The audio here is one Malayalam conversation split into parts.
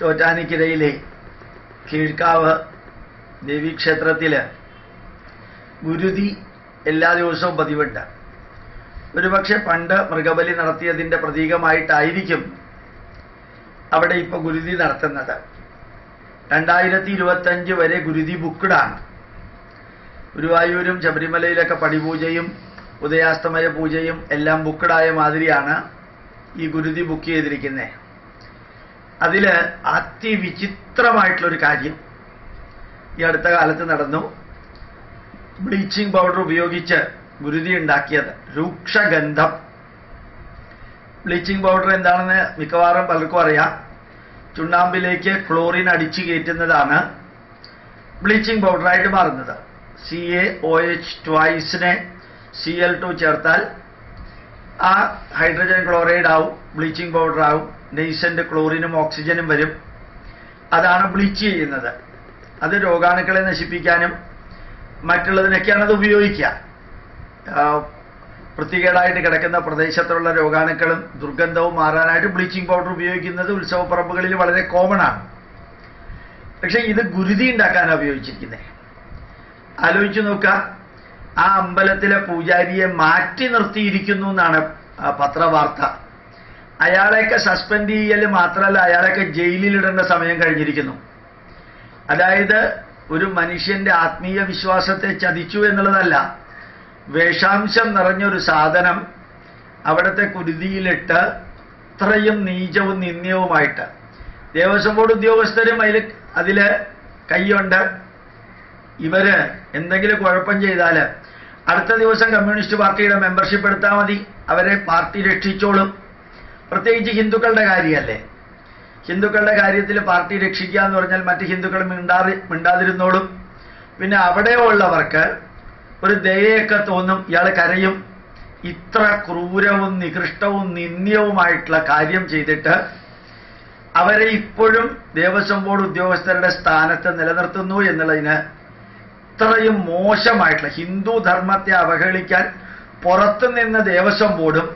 ചോറ്റാനിക്കരയിലെ കീഴ്ക്കാവ് ദേവീക്ഷേത്രത്തിൽ ഗുരുതി എല്ലാ ദിവസവും പതിവുണ്ട്. ഒരുപക്ഷെ പണ്ട് മൃഗബലി നടത്തിയതിന്റെ പ്രതീകമായിട്ടായിരിക്കും അവിടെ ഇപ്പൊ ഗുരുതി നടത്തുന്നത്. രണ്ടായിരത്തി ഇരുപത്തഞ്ച് വരെ ഗുരുതി ബുക്ക്ഡാണ്. ഗുരുവായൂരും ശബരിമലയിലൊക്കെ പടിപൂജയും ഉദയാസ്തമയ പൂജയും എല്ലാം ബുക്ക്ഡായ മാതിരിയാണ് ഈ ഗുരുതി ബുക്ക് ചെയ്തിരിക്കുന്നത് അതിൽ അതിവിചിത്രമായിട്ടുള്ളൊരു കാര്യം ഈ അടുത്ത കാലത്ത് നടന്നു. ബ്ലീച്ചിങ് പൗഡർ ഉപയോഗിച്ച് ഗുരുതി ഉണ്ടാക്കിയത് രൂക്ഷഗന്ധം. ബ്ലീച്ചിങ് പൗഡർ എന്താണെന്ന് മിക്കവാറും പലർക്കും അറിയാം. ചുണ്ണാമ്പിലേക്ക് ക്ലോറിൻ അടിച്ചു കയറ്റുന്നതാണ് ബ്ലീച്ചിങ് പൗഡറായിട്ട് മാറുന്നത്. സി എ ഒ എച്ച് ട്വൈസിനെ സി എൽ ടു ചേർത്താൽ ആ ഹൈഡ്രജൻ ക്ലോറൈഡ് ആവും ബ്ലീച്ചിങ് പൗഡർ ആവും നെയ്സന്റ് ക്ലോറിനും ഓക്സിജനും വരും. അതാണ് ബ്ലീച്ച് ചെയ്യുന്നത്. അത് രോഗാണുക്കളെ നശിപ്പിക്കാനും മറ്റുള്ളതിനൊക്കെയാണ് അത് ഉപയോഗിക്കുക. വൃത്തികേടായിട്ട് കിടക്കുന്ന പ്രദേശത്തുള്ള രോഗാണുക്കളും ദുർഗന്ധവും മാറാനായിട്ട് ബ്ലീച്ചിങ് പൗഡർ ഉപയോഗിക്കുന്നത് ഉത്സവപ്പറമ്പുകളിൽ വളരെ കോമൺ ആണ്. പക്ഷെ ഇത് ഗുരുതി ഉണ്ടാക്കാനാണ് ഉപയോഗിച്ചിരിക്കുന്നത് ആലോചിച്ചു നോക്കുക. ആ അമ്പലത്തിലെ പൂജാരിയെ മാറ്റി നിർത്തിയിരിക്കുന്നു എന്നാണ് പത്രവാർത്ത. അയാളെയൊക്കെ സസ്പെൻഡ് ചെയ്യൽ മാത്രമല്ല അയാളെയൊക്കെ ജയിലിലിടേണ്ട സമയം കഴിഞ്ഞിരിക്കുന്നു. അതായത് ഒരു മനുഷ്യന്റെ ആത്മീയ വിശ്വാസത്തെ ചതിച്ചു എന്നുള്ളതല്ല വേഷാംശം നിറഞ്ഞൊരു സാധനം അവിടുത്തെ കുരുതിയിലിട്ട് ഇത്രയും നീചവും നിന്ദ്യവുമായിട്ട്. ദേവസ്വം ബോർഡ് ഉദ്യോഗസ്ഥരും അതിൽ അതിൽ കൈയുണ്ട്. ഇവർ എന്തെങ്കിലും കുഴപ്പം ചെയ്താൽ അടുത്ത ദിവസം കമ്മ്യൂണിസ്റ്റ് പാർട്ടിയുടെ മെമ്പർഷിപ്പ് എടുത്താൽ മതി. അവരെ പാർട്ടി രക്ഷിച്ചോളും. പ്രത്യേകിച്ച് ഹിന്ദുക്കളുടെ കാര്യമല്ലേ? ഹിന്ദുക്കളുടെ കാര്യത്തിൽ പാർട്ടി രക്ഷിക്കുക എന്ന് പറഞ്ഞാൽ മറ്റ് ഹിന്ദുക്കൾ മിണ്ടാറി മിണ്ടാതിരുന്നോളും. പിന്നെ അവിടെ ഉള്ളവർക്ക് ഒരു ദയയൊക്കെ തോന്നും ഇയാൾ കരയും. ഇത്ര ക്രൂരവും നികൃഷ്ടവും നിന്ദ്യവുമായിട്ടുള്ള കാര്യം ചെയ്തിട്ട് അവരെ ഇപ്പോഴും ദേവസ്വം ബോർഡ് ഉദ്യോഗസ്ഥരുടെ സ്ഥാനത്ത് നിലനിർത്തുന്നു എന്നുള്ളതിന് ഇത്രയും മോശമായിട്ടുള്ള ഹിന്ദു ധർമ്മത്തെ അവഹേളിക്കാൻ പുറത്തുനിന്ന് ദേവസ്വം ബോർഡും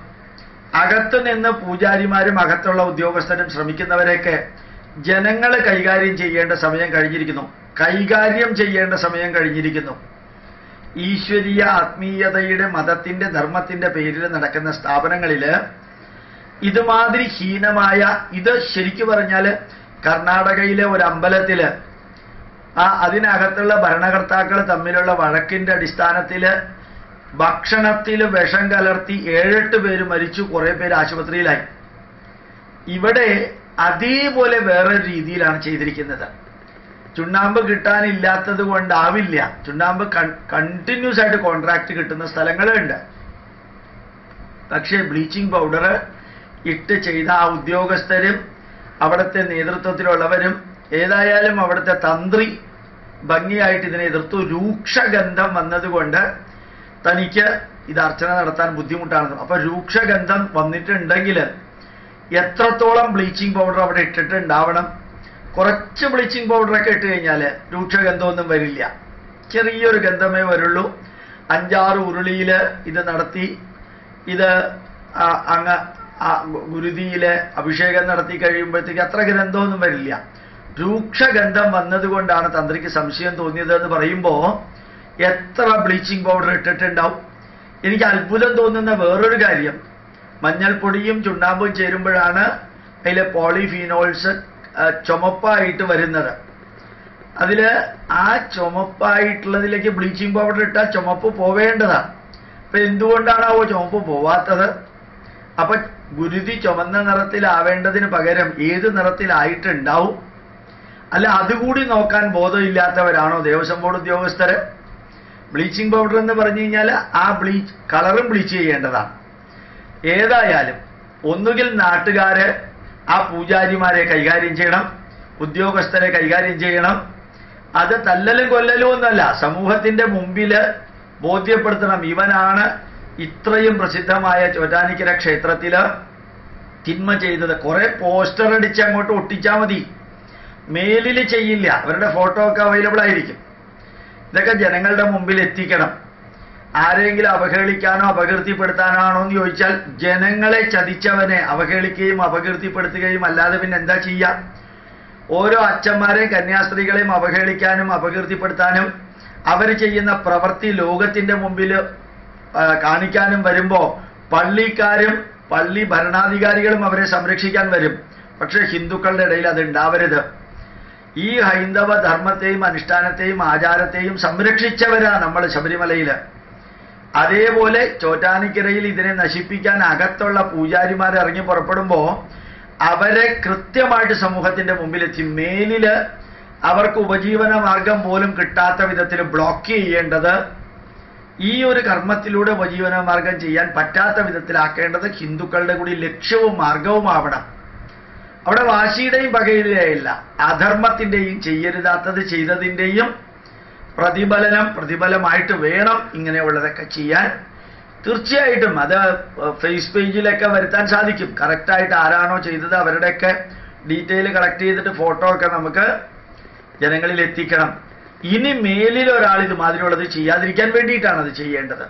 അകത്തു നിന്ന് പൂജാരിമാരും അകത്തുള്ള ഉദ്യോഗസ്ഥരും ശ്രമിക്കുന്നവരെയൊക്കെ ജനങ്ങൾ കൈകാര്യം ചെയ്യേണ്ട സമയം കഴിഞ്ഞിരിക്കുന്നു. കൈകാര്യം ചെയ്യേണ്ട സമയം കഴിഞ്ഞിരിക്കുന്നു. ഈശ്വരീയ ആത്മീയതയുടെ മതത്തിന്റെ ധർമ്മത്തിന്റെ പേരിൽ നടക്കുന്ന സ്ഥാപനങ്ങളിൽ ഇതുമാതിരി ഹീനമായ ഇത് ശരിക്കു പറഞ്ഞാൽ കർണാടകയിലെ ഒരു അമ്പലത്തിൽ ആ അതിനകത്തുള്ള ഭരണകർത്താക്കൾ തമ്മിലുള്ള വഴക്കിന്റെ അടിസ്ഥാനത്തിൽ ഭക്ഷണത്തിൽ വിഷം കലർത്തി ഏഴെട്ട് പേര് മരിച്ചു കുറെ പേര് ആശുപത്രിയിലായി. ഇവിടെ അതേപോലെ വേറെ രീതിയിലാണ് ചെയ്തിരിക്കുന്നത്. ചുണ്ണാമ്പ് കിട്ടാനില്ലാത്തത് കൊണ്ടാവില്ല. ചുണ്ണാമ്പ് കണ്ടിന്യൂസ് ആയിട്ട് കോൺട്രാക്ട് കിട്ടുന്ന സ്ഥലങ്ങളുണ്ട്. പക്ഷേ ബ്ലീച്ചിങ് പൗഡർ ഇട്ട് ചെയ്ത ആ ഉദ്യോഗസ്ഥരും അവിടുത്തെ നേതൃത്വത്തിലുള്ളവരും ഏതായാലും അവിടുത്തെ തന്ത്രി ഭംഗിയായിട്ട് ഇതിനെ എതിർത്തു. രൂക്ഷഗന്ധം വന്നതുകൊണ്ട് തനിക്ക് ഇത് അർച്ചന നടത്താൻ ബുദ്ധിമുട്ടാണ് അപ്പൊ രൂക്ഷഗന്ധം വന്നിട്ടുണ്ടെങ്കിൽ എത്രത്തോളം ബ്ലീച്ചിങ് പൗഡർ അവിടെ ഇട്ടിട്ടുണ്ടാവണം? കുറച്ച് ബ്ലീച്ചിങ് പൗഡറൊക്കെ ഇട്ട് കഴിഞ്ഞാൽ രൂക്ഷഗന്ധമൊന്നും വരില്ല. ചെറിയൊരു ഗന്ധമേ വരുള്ളൂ. അഞ്ചാറ് ഉരുളിയിൽ ഇത് നടത്തി ഇത് അങ്ങ് ഗുരുതിയിൽ അഭിഷേകം നടത്തി കഴിയുമ്പോഴത്തേക്ക് അത്ര ഗന്ധമൊന്നും വരില്ല. രൂക്ഷഗന്ധം വന്നതുകൊണ്ടാണ് തന്ത്രിക്ക് സംശയം തോന്നിയതെന്ന് പറയുമ്പോൾ എത്ര ബ്ലീച്ചിങ് പൗഡർ ഇട്ടിട്ടുണ്ടാവും? എനിക്ക് അത്ഭുതം തോന്നുന്ന വേറൊരു കാര്യം. മഞ്ഞൾപ്പൊടിയും ചുണ്ണാമ്പും ചേരുമ്പോഴാണ് അതിലെ പോളിഫീനോൾസ് ചുമപ്പായിട്ട് വരുന്നത്. അതിൽ ആ ചുമപ്പായിട്ടുള്ളതിലേക്ക് ബ്ലീച്ചിങ് പൗഡർ ഇട്ടാൽ ചുമപ്പ് പോവേണ്ടതാണ് അപ്പൊ എന്തുകൊണ്ടാണാവോ ചുമപ്പ് പോവാത്തത്? അപ്പൊ ഗുരുതി ചുമന്ന നിറത്തിലാവേണ്ടതിന് പകരം ഏത് നിറത്തിലായിട്ടുണ്ടാവും? അല്ല അതുകൂടി നോക്കാൻ ബോധമില്ലാത്തവരാണോ ദേവസ്വം ബോർഡ് ഉദ്യോഗസ്ഥര്? ബ്ലീച്ചിങ് പൗഡർ എന്ന് പറഞ്ഞു കഴിഞ്ഞാൽ ആ ബ്ലീച്ച് കളറും ബ്ലീച്ച് ചെയ്യേണ്ടതാണ്. ഏതായാലും ഒന്നുകിൽ നാട്ടുകാര് ആ പൂജാരിമാരെ കൈകാര്യം ചെയ്യണം ഉദ്യോഗസ്ഥരെ കൈകാര്യം ചെയ്യണം. അത് തല്ലലും കൊല്ലലും ഒന്നല്ല സമൂഹത്തിന്റെ മുമ്പിൽ ബോധ്യപ്പെടുത്തണം. ഇവനാണ് ഇത്രയും പ്രസിദ്ധമായ ചോറ്റാനിക്കര ക്ഷേത്രത്തിൽ തിന്മ ചെയ്തത്. കുറെ പോസ്റ്റർ അടിച്ച് അങ്ങോട്ട് ഒട്ടിച്ചാൽ മതി. മെയിലിൽ ചെയ്യില്ല. അവരുടെ ഫോട്ടോ ഒക്കെ അവൈലബിൾ ആയിരിക്കും. ഇതൊക്കെ ജനങ്ങളുടെ മുമ്പിൽ എത്തിക്കണം. ആരെങ്കിലും അവഹേളിക്കാനോ അപകീർത്തിപ്പെടുത്താനാണോ എന്ന് ചോദിച്ചാൽ ജനങ്ങളെ ചതിച്ചവനെ അവഹേളിക്കുകയും അപകീർത്തിപ്പെടുത്തുകയും അല്ലാതെ പിന്നെ എന്താ ചെയ്യാ? ഓരോ അച്ഛന്മാരെയും കന്യാസ്ത്രീകളെയും അവഹേളിക്കാനും അപകീർത്തിപ്പെടുത്താനും അവർ ചെയ്യുന്ന പ്രവൃത്തി ലോകത്തിന്റെ മുമ്പിൽ കാണിക്കാനും വരുമ്പോൾ പള്ളിക്കാരും പള്ളി ഭരണാധികാരികളും അവരെ സംരക്ഷിക്കാൻ വരും. പക്ഷേ ഹിന്ദുക്കളുടെ ഇടയിൽ അത് ഉണ്ടാവരുത്. ഈ ഹൈന്ദവ ധർമ്മത്തെയും അനുഷ്ഠാനത്തെയും ആചാരത്തെയും സംരക്ഷിച്ചവരാ നമ്മൾ ശബരിമലയിൽ. അതേപോലെ ചോറ്റാനിക്കരയിൽ ഇതിനെ നശിപ്പിക്കാൻ അകത്തുള്ള പൂജാരിമാർ ഇറങ്ങി പുറപ്പെടുമ്പോൾ അവരെ കൃത്യമായിട്ട് സമൂഹത്തിന്റെ മുമ്പിലെത്തി. മേലിൽ അവർക്ക് ഉപജീവന മാർഗം പോലും കിട്ടാത്ത വിധത്തിൽ ബ്ലോക്ക് ചെയ്യേണ്ടത് ഈ ഒരു കർമ്മത്തിലൂടെ ഉപജീവന മാർഗം ചെയ്യാൻ പറ്റാത്ത വിധത്തിലാക്കേണ്ടത് ഹിന്ദുക്കളുടെ കൂടി ലക്ഷ്യവും മാർഗവുമാവണം. അവിടെ വാശിയുടെയും പകയിലെയല്ല അധർമ്മത്തിന്റെയും ചെയ്യരുതാത്തത് ചെയ്തതിന്റെയും പ്രതിഫലനം പ്രതിഫലമായിട്ട് വേണം ഇങ്ങനെയുള്ളതൊക്കെ ചെയ്യാൻ. തീർച്ചയായിട്ടും അത് ഫേസ് പേജിലൊക്കെ വരുത്താൻ സാധിക്കും. കറക്റ്റായിട്ട് ആരാണോ ചെയ്തത് അവരുടെയൊക്കെ ഡീറ്റെയിൽ കളക്ട് ചെയ്തിട്ട് ഫോട്ടോ ഒക്കെ നമുക്ക് ജനങ്ങളിൽ എത്തിക്കണം. ഇനി മേലിൽ ഒരാൾ ഇതുമാതിരിയുള്ളത് ചെയ്യാതിരിക്കാൻ വേണ്ടിയിട്ടാണ് അത് ചെയ്യേണ്ടത്.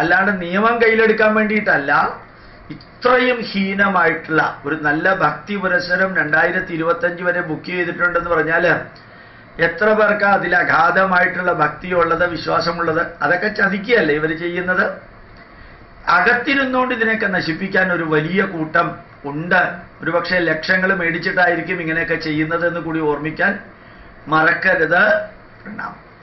അല്ലാണ്ട് നിയമം കയ്യിലെടുക്കാൻ വേണ്ടിയിട്ടല്ല. ഇത്രയും ഹീനമായിട്ടുള്ള ഒരു നല്ല ഭക്തി പുരസരം രണ്ടായിരത്തി ഇരുപത്തഞ്ച് വരെ ബുക്ക് ചെയ്തിട്ടുണ്ടെന്ന് പറഞ്ഞാൽ എത്ര പേർക്ക് അതിൽ അഗാധമായിട്ടുള്ള ഭക്തിയുള്ളത് വിശ്വാസമുള്ളത് അതൊക്കെ ചതിക്കുകയല്ലേ ഇവർ ചെയ്യുന്നത്? അകത്തിരുന്നുകൊണ്ട് ഇതിനെയൊക്കെ നശിപ്പിക്കാൻ ഒരു വലിയ കൂട്ടം ഉണ്ട്. ഒരുപക്ഷെ ലക്ഷങ്ങൾ മേടിച്ചിട്ടായിരിക്കും ഇങ്ങനെയൊക്കെ ചെയ്യുന്നത് എന്ന് കൂടി ഓർമ്മിക്കാൻ മറക്കരുത്. പ്രണാമം.